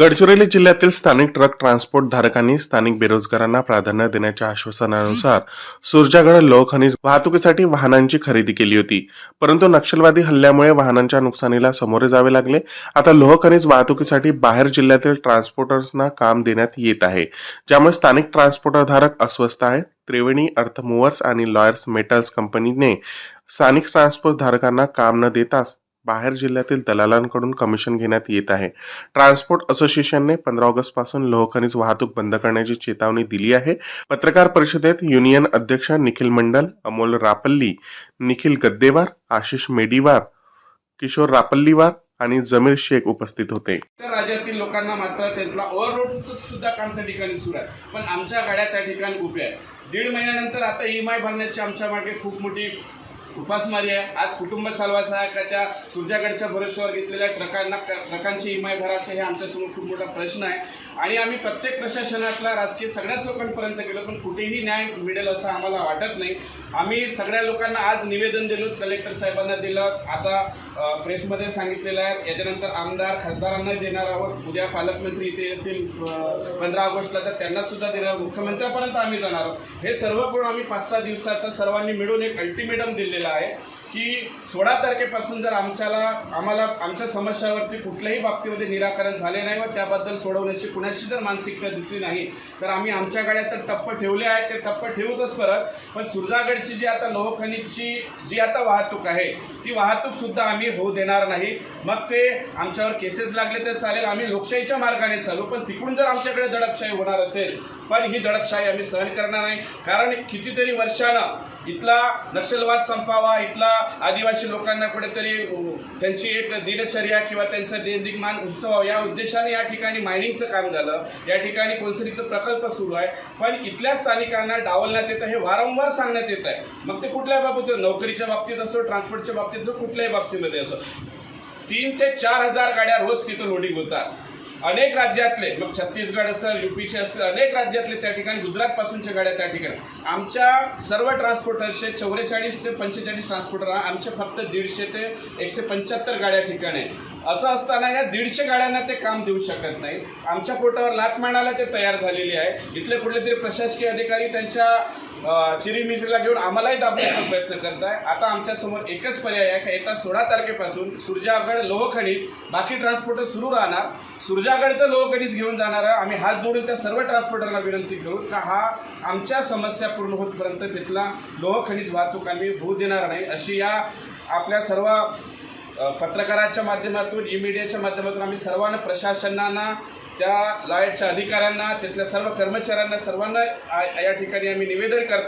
गडचिरोली जिल्ह्यातील स्थानिक truck transport धारकांनी स्थानिक बेरोजगारांना प्राधान्य देण्याच्या आश्वासनानुसार सुरजागड लोहखनिज वाहतुकीसाठी वाहनांची खरेदी केली होती. परंतु नक्षलवादी हल्ल्यामुळे वाहनांच्या नुकसानीला सामोरे जावे लागले. आता लोहखनिज वाहतुकीसाठी बाहेर जिल्ह्यातील ट्रान्सपोर्टर्सना काम देण्यात येत आहे. ज्यामुळे स्थानिक ट्रान्सपोर्टर धारक अस्वस्थ आहेत. त्रिवेणी अर्थ मुव्हर्स आणि लॉयर्स मेटल्स कंपनीने स्थानिक ट्रान्सपोर्ट धारकांना काम न देताच बाहेर जिल्ह्यातील दलालांकडून कमिशन घेण्यात येत आहे. ट्रान्सपोर्ट असोसिएशनने पंधरा ऑगस्टपासून लोह वाहतूक बंद करण्याची चेतावणी दिली आहे. पत्रकार परिषदेत युनियन अध्यक्ष निखिल मंडल अमोल रापल्ली निखिल गद्देवार आशिष मेडीवार किशोर रापल्लीवार आणि जमीर शेख उपस्थित होते. राज्यातील लोकांना मात्र त्यांना ओव्हरलोडचं सुद्धा काम त्या ठिकाणी सुरू आहे. पण आमच्या गाड्या त्या ठिकाणी उभ्या आहेत. दीड महिन्यानंतर आता ई एम आय भरण्याची आमच्या मागे खूप मोठी उपासमारी आहे आज कुटुंब चालवायचं आहे का त्या सूर्जागडच्या भरोश्यावर घेतलेल्या ट्रकांना ट्रकांची इमाय भरायचं हे आमच्यासमोर खूप मोठा प्रश्न आहे. आणि आम्ही प्रत्येक प्रशासनातला राजकीय सगळ्याच लोकांपर्यंत गेलो पण कुठेही न्याय मिळेल असं आम्हाला वाटत नाही. आम्ही सगळ्या लोकांना आज निवेदन दिलो कलेक्टर साहेबांना दिलं. आता प्रेसमध्ये सांगितलेलं आहे. याच्यानंतर आमदार खासदारांना देणार आहोत. उद्या पालकमंत्री इथे येतील पंधरा ऑगस्टला तर त्यांना सुद्धा देणार मुख्यमंत्र्यापर्यंत आम्ही जाणार आहोत. हे सर्व करून आम्ही पाच सहा दिवसाचा सर्वांनी मिळून एक अल्टिमेटम दिलेलं आहे. की सोळा तारखेपासून जर आमच्याला आम्हाला आमच्या समस्यावरती कुठल्याही बाबतीमध्ये निराकरण झाले नाही व त्याबद्दल सोडवण्याची कुणाची जर मानसिकता दिसली नाही तर आम्ही आमच्या गाड्या तर टप्प ठेवले आहेत ते टप्प ठेवूतच परत पण सुरजागडची जी आता लोहखनिजची जी आता वाहतूक आहे ती वाहतूकसुद्धा आम्ही होऊ देणार नाही. मग ते आमच्यावर केसेस लागले तर चालेल आम्ही लोकशाहीच्या मार्गाने चालू पण तिकडून जर आमच्याकडे दडपशाही होणार असेल पण ही दडपशाही आम्ही सहन करणार नाही. कारण कितीतरी वर्षानं इथला नक्षलवाद संपावा इथला आदिवासी लोकांना कुठेतरी त्यांची एक दिनचर्या किंवा त्यांचा दैनिक मान उंच या उद्देशाने या ठिकाणी मायनिंगचं काम झालं. या ठिकाणी कोळसरीचं प्रकल्प सुरू आहे. पण इथल्या स्थानिकांना डावलण्यात येतं हे वारंवार सांगण्यात येत आहे. मग ते कुठल्या बाबतीत? नोकरीच्या बाबतीत असो ट्रान्सपोर्टच्या बाबतीत असो कुठल्याही बाबतीमध्ये असो. तीन ते चार हजार गाड्या रोज तिथं लोडिंग होतात. अनेक राज्यातले मग छत्तीसगड असेल युपीचे असतील अनेक राज्यातले त्या ठिकाणी गुजरातपासूनच्या गाड्या त्या ठिकाणी. आमच्या सर्व ट्रान्सपोर्टरचे चौवेचाळीस ते पंचेचाळीस ट्रान्सपोर्टर आमचे फक्त दीडशे ते एकशे पंच्याहत्तर गाड्या ठिकाणी आहेत. असं असताना या दीडशे गाड्यांना ते काम देऊ शकत नाही आमच्या पोटावर लात मांडायला ते तयार झालेली आहे इथले कुठले तरी प्रशासकीय अधिकारी त्यांच्या अ, चिरीमिरीला घेऊन आम्हालाही दाबण्याचा प्रयत्न करत आहे आता आमच्यासमोर एकच पर्याय आहे का? येत्या सोळा तारखेपासून सुरजागड लोहखणीत बाकी ट्रान्सपोर्टर सुरू राहणार. सुरजा सुरजागडचं लोक कधीच घेऊन जाणार आम्ही हात जोडून त्या सर्व ट्रान्सपोर्टरला विनंती करू का हा आमच्या समस्या पूर्ण होतपर्यंत तिथला लोह खनिज वाहतूक आम्ही होऊ देणार नाही. अशी या आपल्या सर्व पत्रकाराच्या माध्यमातून ई मीडियाच्या माध्यमातून आम्ही सर्वांना प्रशासनांना त्या लायटच्या अधिकाऱ्यांना तिथल्या सर्व कर्मचाऱ्यांना सर्वांना या ठिकाणी आम्ही निवेदन करतो.